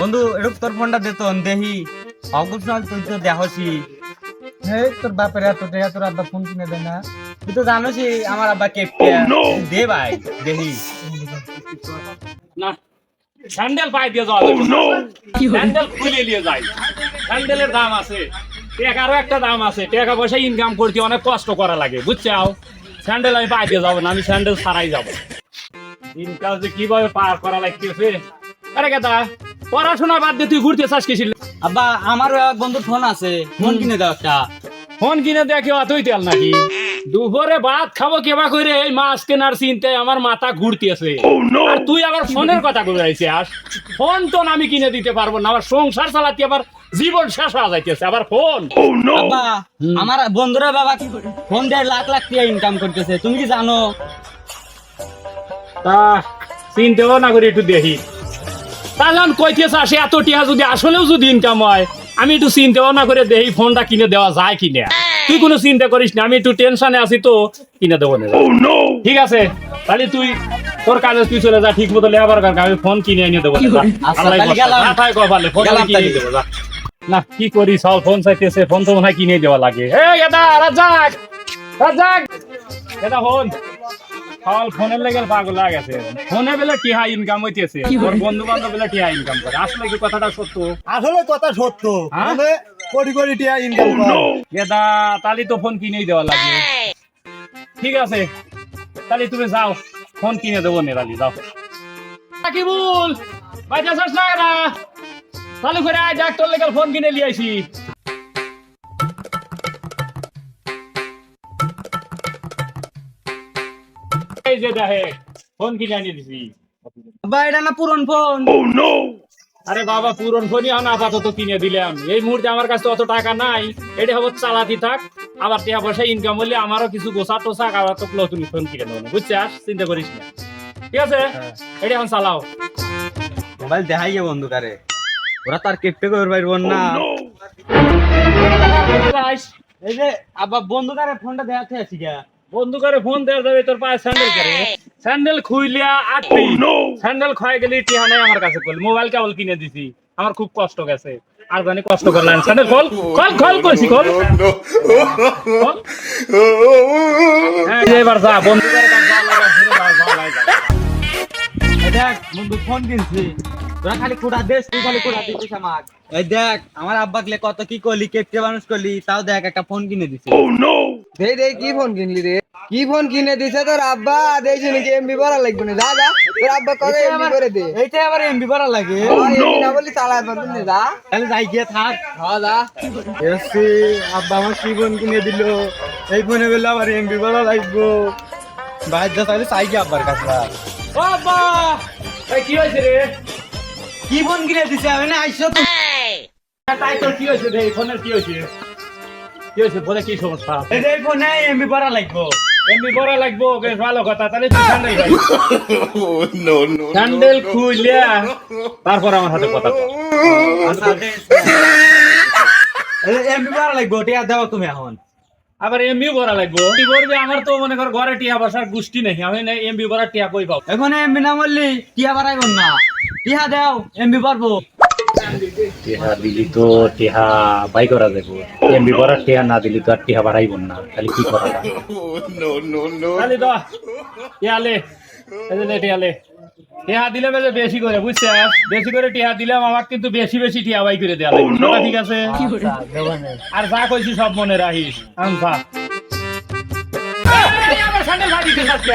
বন্ধু এরূপ তোর ফোনটা দে তো দেহি। অগুল তুই তো দেখছি এই তোর বাপের এত টাকা তোর আব্বা ফোন কিনে দেয় না। তুই তো জানোসই আমার আব্বা কেপটে দে ভাই দেহি। না স্যান্ডেল পাই দিয়ে যাবে না। স্যান্ডেল খুলে নিয়ে যাই। স্যান্ডেলের দাম আছে। টাকারও একটা দাম আছে। টাকা পয়সা ইনকাম করতে অনেক কষ্ট করা লাগে বুঝছ স্যান্ডেল আমি পাই দিয়ে যাব না আমি স্যান্ডেল ছাড়াই যাব। দিনকাল যে কীভাবে পার করা লাগতেছে? আরে কেদা পড়াশোনা বাদ দিয়ে তুই ঘুরতে চাস কিসিল আব্বা আমারও এক বন্ধুর ফোন আছে। ফোন কিনে দাও একটা। ফোন কিনে দেখে অতই তেল নাকি? দুপুরে ভাত খাব কেবা করে এই মাছ কেনার চিন্তায় আমার মাথা ঘুরতেছে আর তুই আবার ফোনের কথা করে আইছিস ফোন তো আমি কিনে দিতে পারব না আবার সংসার চালাতে আবার জীবন শেষ হয়ে যাইতেছে আবার ফোন। আব্বা আমার বন্ধুরা বাবা কি ফোন দিয়ে লাখ লাখ টাকা ইনকাম করতেছে তুমি কি জানো? তা চিনতেও না করে একটু দেখি। তাহলে কইতেছে আসে এত টিয়া যদি আসলেও যদি ইনকাম হয় আমি একটু চিন্তাও না করে দেখি ফোনটা কিনে দেওয়া যায় কিনে। তুই কোনো চিন্তা করিস না আমি একটু টেনশনে আছি তো কিনে দেবো না। ঠিক আছে তাহলে তুই তোর কাজে তুই চলে যা ঠিক মতো লেবার কারণ আমি ফোন কিনে এনে দেবো। না। আচ্ছা। না, তাই কয় পারলে, ফোন কিনে দেবো, যা। না কি করি সব ফোন চাইতেছে ফোন তো মনে হয় কিনে দেওয়া লাগে। এই এটা রাজাক রাজাক এটা ফোন। সকাল ফোনের লেগে পাগল হয়ে গেছে। ফোনে বেলে টিহা ইনকাম হইতেছে? ওর বন্ধু বান্ধব বেলে টিহা ইনকাম করে? আসলে কি কথাটা সত্য? আসলে কথা সত্য। হ্যাঁ? কোটি কোটি টাকা ইনকাম করে। গেদা তালি তো ফোন কিনেই দেওয়া লাগে ঠিক আছে তাহলে তুমি যাও। ফোন কিনে দেবো নেরালি যাও। না না চালু করে আয় যাক তোর লেগে ফোন কিনে আইছি যে দেখে ফোন কিনে আনিয়ে দিছি। আব্বা এটা না পুরন ফোন? আরে বাবা পুরন ফোনই এখন আপাতত কিনে দিলাম। এই মুহূর্তে আমার কাছে অত টাকা নাই। এটা হবে চালাতি থাক। আবার টাকা পয়সা ইনকাম হলে আমারও কিছু গোসা টোসা আবার তো নতুন ফোন কিনে নেব বুঝছিস? চিন্তা করিস না। ঠিক আছে? এটা এখন চালাও। মোবাইল দেখাই গে বন্ধু কারে। ওরা তার কেপটে করে পারব না। এই যে আব্বা বন্ধু কারে ফোনটা দেখাতে আছি গা বন্ধু করে ফোন দেওয়া যাবে তোর পায়ে স্যান্ডেল করে স্যান্ডেল খুইলিয়া আটটি। স্যান্ডেল ক্ষয় গেলি টিহা নাই আমার কাছে কল মোবাইল কেবল কিনে দিছি। আমার খুব কষ্ট গেছে। আর জানি কষ্ট করলেন স্যান্ডেল খোল খোল খোল করছি খোল। খোল। হ্যাঁ এবার যা বন্ধু করে দেখ বন্ধু ফোন কিনছি। তোরা খালি কুড়া দেশ তুই খালি কুড়া দিছিস আমাক। এই দেখ আমার আব্বা গলে কত কি করলি কেপটে মানুষ করলি তাও দেখ একটা ফোন কিনে দিছি। দেই দেই কি ফোন কিনলি রে? কি ফোন কিনে দিছে তোর আব্বা? দেখছি নাকি এমবি ভরা লাগবে না? যা যা। তোর আব্বা কবে এমবি করে দে। এইটা আবার এমবি ভরা লাগে। না বলি চালায় পারবি না যা। তাহলে যাই গিয়ে থাক। হ্যাঁ যা। এসি আব্বা আমার কি ফোন কিনে দিল? এই ফোনে বললে আবার এমবি ভরা লাগবো। বাইর যা তাহলে চাই গিয়ে আব্বার কাছে। আব্বা! এই কি হয়েছে রে? কি ফোন কিনে দিছে? আমি না আইসো তো। তাই তোর কি হয়েছে? রে ফোনের কি হয়েছে? কি হয়েছে? বলে কি সমস্যা? এই যে ফোনে এমবি ভরা লাগবো। এমবি বড় লাগবো বেশ ভালো কথা। তাহলে তুই স্যান্ডেল খাই স্যান্ডেল খুইলিয়া তারপর আমার হাতে কথা। এমবি ভরা লাগবো টিয়া দাও তুমি এখন। আবার এমবি ভরা লাগবো। কি করবে আমার তো মনে কর ঘরে টিয়া বসার গোষ্ঠী নেই। আমি না এমবি ভরা টিয়া কই পাবো? এখন এমবি না বললি টিয়া বাড়াইব না। টিয়া দাও এমবি পারব। টিহা দিলি তো টিহা বাই করা যাব এমবি ভরা টিহা না দিলি তো আর টিহা বাড়াইব না। তাহলে কি করা যায়? তাহলে তো টিয়ালে এই যে নে টিয়ালে টিহা দিলে বেশি বেশি করে বুঝছিস বেশি করে টিহা দিলাম আমার কিন্তু বেশি বেশি টিহা বাই করে দেওয়া লাগবে ঠিক আছে আর যা কইছি সব মনে রাখিস আনসা আমার দিতে চাচ্ছে